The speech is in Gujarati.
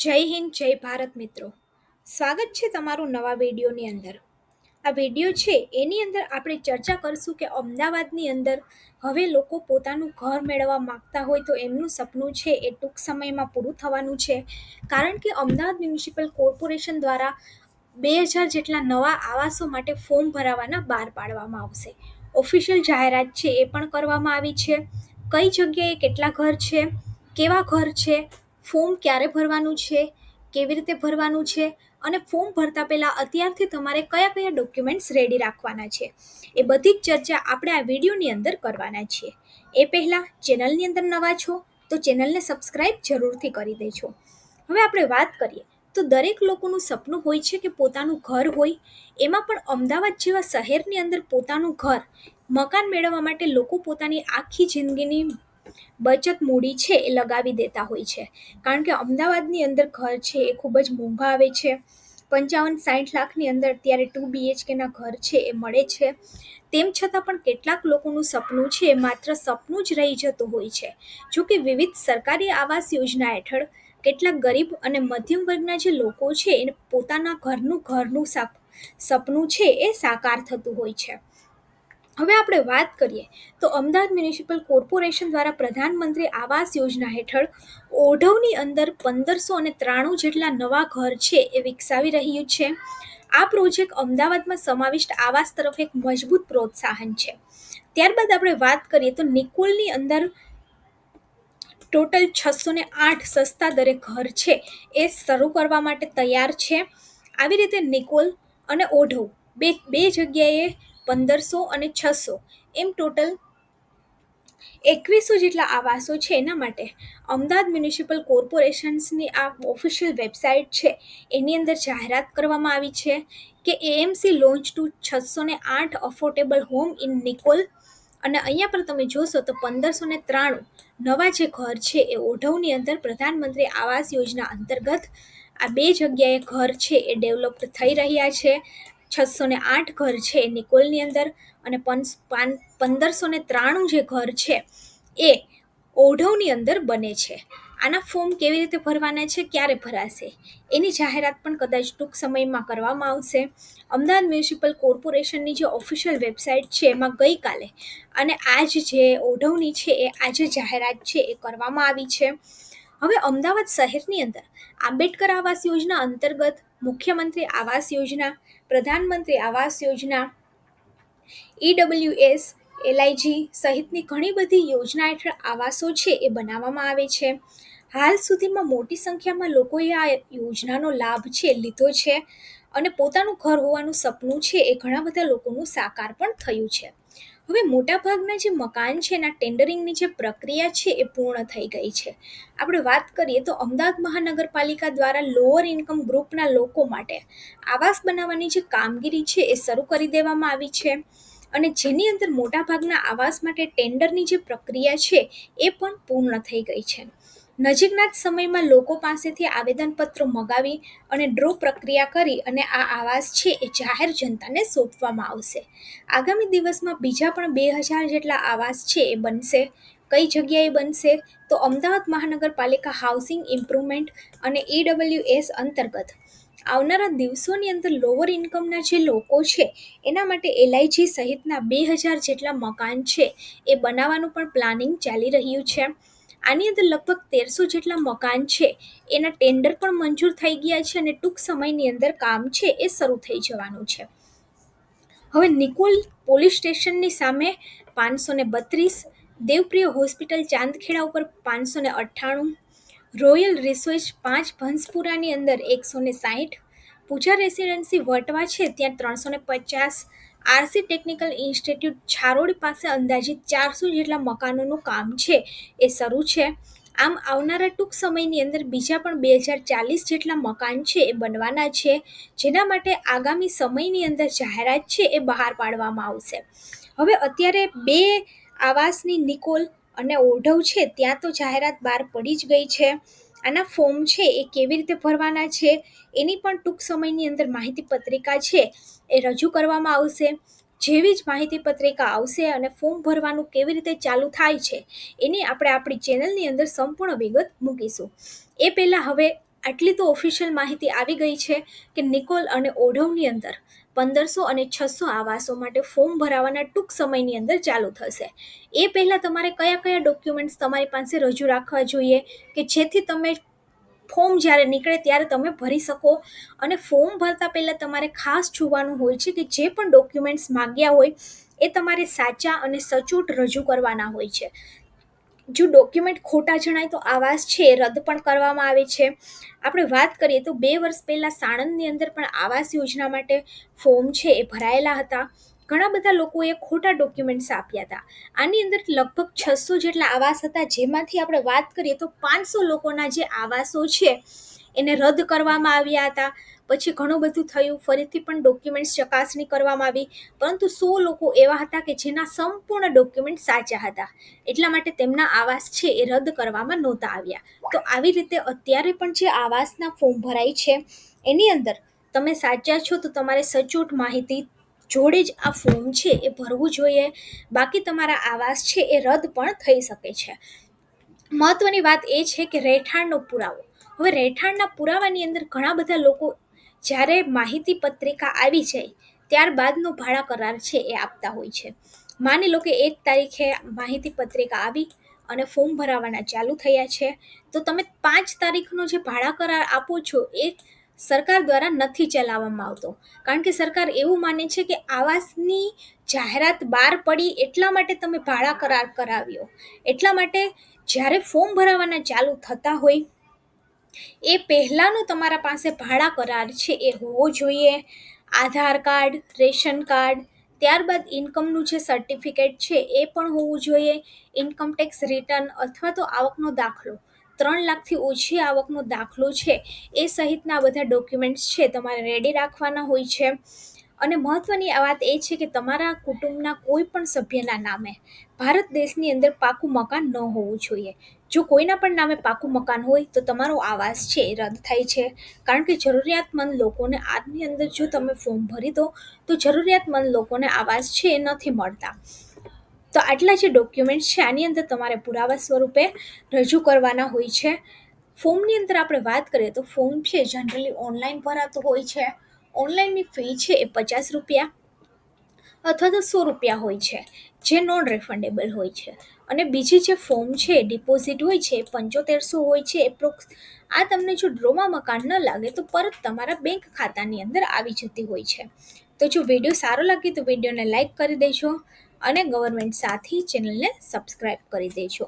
જય હિન્દ, જય ભારત મિત્રો. સ્વાગત છે તમારું નવા વિડીયોની અંદર. આ વીડિયો છે, એની અંદર આપણે ચર્ચા કરશું કે અમદાવાદની અંદર હવે લોકો પોતાનું ઘર મેળવવા માગતા હોય તો એમનું સપનું છે એ ટૂંક સમયમાં પૂરું થવાનું છે. કારણ કે અમદાવાદ મ્યુનિસિપલ કોર્પોરેશન દ્વારા બે હજાર જેટલા નવા આવાસો માટે ફોર્મ ભરાવાના બહાર પાડવામાં આવશે. ઓફિશિયલ જાહેરાત છે એ પણ કરવામાં આવી છે. કઈ જગ્યાએ કેટલા ઘર છે? કેવા ઘર છે? ફોર્મ ક્યારે ભરવાનું છે, કેવી રીતે ભરવાનું છે અને ફોર્મ ભરતા પહેલાં અત્યારથી તમારે કયા કયા ડોક્યુમેન્ટ્સ રેડી રાખવાના છે, એ બધી જ ચર્ચા આપણે આ વિડીયોની અંદર કરવાના છીએ. એ પહેલાં ચેનલની અંદર નવા છો, તો ચેનલને સબસ્ક્રાઈબ જરૂરથી કરી દેજો. હવે આપણે વાત કરીએ, તો દરેક લોકોનું સપનું હોય છે કે પોતાનું ઘર હોય, એમાં પણ અમદાવાદ જેવા શહેરની અંદર પોતાનું ઘર, મકાન મેળવવા માટે લોકો પોતાની આખી જિંદગીની બચત મૂડી છે એ લગાવી દેતા હોય છે. કારણ કે અમદાવાદની અંદર ઘર છે એ ખૂબ જ મોંઘા આવે છે. પંચાવન સાઠ લાખની અંદર અત્યારે ટુ બીએચકેના ઘર છે એ મળે છે. તેમ છતાં પણ કેટલાક લોકોનું સપનું છે એ માત્ર સપનું જ રહી જતું હોય છે. જો કે વિવિધ સરકારી આવાસ યોજના હેઠળ કેટલાક ગરીબ અને મધ્યમ વર્ગના જે લોકો છે એને પોતાના ઘરનું ઘરનું સપનું છે એ સાકાર થતું હોય છે. હવે આપણે વાત કરીએ તો અમદાવાદ મ્યુનિસિપલ કોર્પોરેશન દ્વારા પ્રધાનમંત્રી આવાસ યોજના હેઠળ ઓઢવની અંદર પંદરસો અને ત્રાણું જેટલા નવા ઘર છે એ વિકસાવી રહ્યું છે. આ પ્રોજેક્ટ અમદાવાદમાં સમાવિષ્ટ આવાસ તરફ એક મજબૂત પ્રોત્સાહન છે. ત્યારબાદ આપણે વાત કરીએ તો નિકોલની અંદર ટોટલ છસો ને આઠ સસ્તા દરે ઘર છે એ શરૂ કરવા માટે તૈયાર છે. આવી રીતે નિકોલ અને ઓઢવ બે બે જગ્યાએ પંદરસો અને છસો. એમ ટોટલ એકવીસો જેટલા આવાસો છે એના માટે અમદાવાદ મ્યુનિસિપલ કોર્પોરેશન્સની આ ઓફિશિયલ વેબસાઇટ છે. એની અંદર જાહેરાત કરવામાં આવી છે કે એએમસી લોન્ચ ટુ છસો ને આઠ અફોર્ડેબલ હોમ ઇન નિકોલ. અને અહીંયા પર તમે જોશો તો પંદરસો ને ત્રાણું નવા જે ઘર છે એ ઓઢવની અંદર પ્રધાનમંત્રી આવાસ યોજના અંતર્ગત આ બે જગ્યાએ ઘર છે એ ડેવલપ્ડ થઈ રહ્યા છે. છસો ને આઠ ઘર છે નિકોલની અંદર અને પંદરસો ને ત્રાણું જે ઘર છે એ ઓઢવની અંદર બને છે. આના ફોર્મ કેવી રીતે ભરવાના છે? ક્યારે ભરાશે? એની જાહેરાત પણ કદાચ ટૂંક સમયમાં કરવામાં આવશે. અમદાવાદ મ્યુનિસિપલ કોર્પોરેશનની જે ઓફિશિયલ વેબસાઇટ છે એમાં ગઈકાલે અને આજ જે ઓઢવની છે એ આજે જાહેરાત છે એ કરવામાં આવી છે. હવે અમદાવાદ શહેરની અંદર આંબેડકર આવાસ યોજના અંતર્ગત મુખ્યમંત્રી આવાસ યોજના, પ્રધાનમંત્રી આવાસ યોજના ઈડબ્લ્યુએસ એલઆઈજી સહિતની ઘણી બધી યોજના હેઠળ આવાસો છે એ બનાવવામાં આવે છે. હાલ સુધીમાં મોટી સંખ્યામાં લોકોએ આ યોજનાનો લાભ છે, લીધો છે અને પોતાનું ઘર હોવાનું સપનું છે એ ઘણા બધા લોકોનું સાકાર પણ થયું છે. હવે મોટાભાગના જે મકાન છે એના ટેન્ડરિંગની જે પ્રક્રિયા છે એ પૂર્ણ થઈ ગઈ છે. આપણે વાત કરીએ તો અમદાવાદ મહાનગરપાલિકા દ્વારા લોઅર ઇન્કમ ગ્રુપના લોકો માટે આવાસ બનાવવાની જે કામગીરી છે એ શરૂ કરી દેવામાં આવી છે. અને જેની અંદર મોટાભાગના આવાસ માટે ટેન્ડરની જે પ્રક્રિયા છે એ પણ પૂર્ણ થઈ ગઈ છે. નજીકના જ સમયમાં લોકો પાસેથી આવેદનપત્રો મગાવી અને ડ્રો પ્રક્રિયા કરી અને આ આવાસ છે એ જાહેર જનતાને સોંપવામાં આવશે. આગામી દિવસમાં બીજા પણ બે હજાર જેટલા આવાસ છે એ બનશે. કઈ જગ્યાએ બનશે? તો અમદાવાદ મહાનગરપાલિકા હાઉસિંગ ઇમ્પ્રુવમેન્ટ અને ઈડબ્લ્યુએસ અંતર્ગત. આવનારા દિવસોની અંદર લોઅર ઇન્કમના જે લોકો છે, એના માટે એલઆઈજી સહિતના બે હજાર જેટલા મકાન છે, એ બનાવવાનું પણ પ્લાનિંગ ચાલી રહ્યું છે. આની અંદર લગભગ તેરસો જેટલા મકાન છે. એના ટેન્ડર પણ મંજૂર થઈ ગયા છે અને ટૂંક સમયની અંદર કામ છે એ શરૂ થઈ જવાનું છે. હવે નિકોલ પોલીસ સ્ટેશનની સામે પાંચસો ને બત્રીસ, દેવપ્રિય હોસ્પિટલ ચાંદખેડા ઉપર પાંચસો ને અઠ્ઠાણું, રોયલ રિસોર્ચ પાંચ ભંસપુરાની અંદર એકસો ને સાહીઠ પૂજા રેસિડેન્સી વટવા છે, ત્યાં ત્રણસો ને પચાસ આરસી ટેકનિકલ ઇન્સ્ટિટ્યૂટ છારોડ પાસે અંદાજિત ચારસો જેટલા મકાનોનું કામ છે, એ શરૂ છે. આમ આવનારા ટૂંક સમયની અંદર બીજા પણ બે હજાર ચાલીસ જેટલા મકાન છે, એ બનવાના છે, જેના માટે આગામી સમયની અંદર જાહેરાત છે, એ બહાર પાડવામાં આવશે. હવે અત્યારે બે આવાસની નિકોલ અને ઓઢવ છે, ત્યાં તો જાહેરાત બહાર પડી જ ગઈ છે. આના ફોર્મ છે એ કેવી રીતે ભરવાના છે? એની પણ ટૂંક સમયની અંદર માહિતી પત્રિકા છે એ રજૂ કરવામાં આવશે. જેવી જ માહિતી પત્રિકા આવશે અને ફોર્મ ભરવાનું કેવી રીતે ચાલુ થાય છે, એની આપણે આપણી ચેનલની અંદર સંપૂર્ણ વિગત મૂકીશું. એ પહેલાં હવે આટલી તો ઓફિશિયલ માહિતી આવી ગઈ છે કે નિકોલ અને ઓઢવની અંદર પંદરસો અને છસો આવાસો માટે ફોર્મ ભરાવાના ટૂંક સમયની અંદર ચાલુ થશે. એ પહેલાં તમારે કયા કયા ડોક્યુમેન્ટ્સ તમારી પાસે રજૂ રાખવા જોઈએ? કે જેથી તમે ફોર્મ જ્યારે નીકળે ત્યારે તમે ભરી શકો. અને ફોર્મ ભરતા પહેલાં તમારે ખાસ જોવાનું હોય છે કે જે પણ ડોક્યુમેન્ટ્સ માગ્યા હોય, એ તમારે સાચા અને સચોટ રજૂ કરવાના હોય છે. જો ડોક્યુમેન્ટ ખોટા જણાય તો આવાસ છે, રદ પણ કરવામાં આવે છે. આપણે વાત કરીએ તો બે વર્ષ પહેલાં સાણંદની અંદર પણ આવાસ યોજના માટે ફોર્મ છે એ ભરાયેલા હતા. ઘણા બધા લોકોએ ખોટા ડોક્યુમેન્ટ્સ આપ્યા હતા. આની અંદર લગભગ છસો જેટલા આવાસ હતા. જેમાંથી આપણે વાત કરીએ તો પાંચસો લોકોના જે આવાસો છે, એને રદ કરવામાં આવ્યા હતા. પછી ઘણું બધું થયું. ફરીથી પણ ડોક્યુમેન્ટ્સ ચકાસણી કરવામાં આવી. પરંતુ સો લોકો એવા હતા કે જેના સંપૂર્ણ ડોક્યુમેન્ટ સાચા હતા. એટલા માટે તેમના આવાસ છે એ રદ કરવામાં નહોતા આવ્યા. તો આવી રીતે અત્યારે પણ જે આવાસના ફોર્મ ભરાય છે, એની અંદર તમે સાચા છો તો તમારે સચોટ માહિતી જોડે જ આ ફોર્મ છે એ ભરવું જોઈએ. બાકી તમારા આવાસ છે એ રદ પણ થઈ શકે છે. મહત્વની વાત એ છે કે રહેઠાણનો પુરાવો. હવે રહેઠાણના પુરાવાની અંદર ઘણા બધા લોકો જ્યારે માહિતી પત્રિકા આવી જાય, ત્યારબાદનો ભાડા કરાર છે એ આપતા હોય છે. માની લો કે એક તારીખે માહિતી પત્રિકા આવી અને ફોર્મ ભરાવાના ચાલુ થયા છે, તો તમે પાંચ તારીખનો જે ભાડા કરાર આપો છો એ સરકાર દ્વારા નથી ચલાવવામાં આવતો. કારણ કે સરકાર એવું માને છે કે આવાસની જાહેરાત બહાર પડી એટલા માટે તમે ભાડા કરાર કરાવ્યો. એટલા માટે જ્યારે ફોર્મ ભરાવાના ચાલુ થતા હોય એ પહેલાંનો તમારા પાસે ભાડા કરાર છે, એ હોવો જોઈએ. આધાર કાર્ડ, રેશન કાર્ડ, ત્યારબાદ ઇન્કમનું જે સર્ટિફિકેટ છે, એ પણ હોવું જોઈએ. ઇન્કમ ટેક્સ રિટર્ન અથવા તો આવકનો દાખલો. ત્રણ લાખથી ઓછી આવકનો દાખલો છે. એ સહિતના બધા ડોક્યુમેન્ટ્સ છે, તમારે રેડી રાખવાના હોય છે. અને મહત્ત્વની વાત એ છે કે તમારા કુટુંબના કોઈ પણ સભ્યના નામે ભારત દેશની અંદર પાકું મકાન ન હોવું જોઈએ. જો કોઈના પણ નામે પાકું મકાન હોય તો તમારો આવાસ છે એ રદ થાય છે. કારણ કે જરૂરિયાતમંદ લોકોને આજની અંદર જો તમે ફોર્મ ભરી દો, તો જરૂરિયાતમંદ લોકોને આવાસ છે એ નથી મળતા. તો આટલા જે ડોક્યુમેન્ટ્સ છે, આની અંદર તમારે પુરાવા સ્વરૂપે રજૂ કરવાના હોય છે. ફોર્મની અંદર આપણે વાત કરીએ તો ફોર્મ છે, જનરલી ઓનલાઈન ભરાતો હોય છે. ઓનલાઈનની ફી છે એ પચાસ રૂપિયા અથવા તો સો રૂપિયા હોય છે, જે નોન રિફંડેબલ હોય છે. અને બીજી જે ફોર્મ છે ડિપોઝિટ હોય છે પંચોતેરસો હોય છે એપ્રોક્સ આ તમને જો ડ્રોમાં મકાન ન લાગે, તો પરત તમારા બેંક ખાતાની અંદર આવી જતી હોય છે. તો જો વીડિયો સારો લાગે, તો વિડીયોને લાઇક કરી દેજો અને ગવર્મેન્ટ સાથી ચેનલને સબસ્ક્રાઈબ કરી દેજો.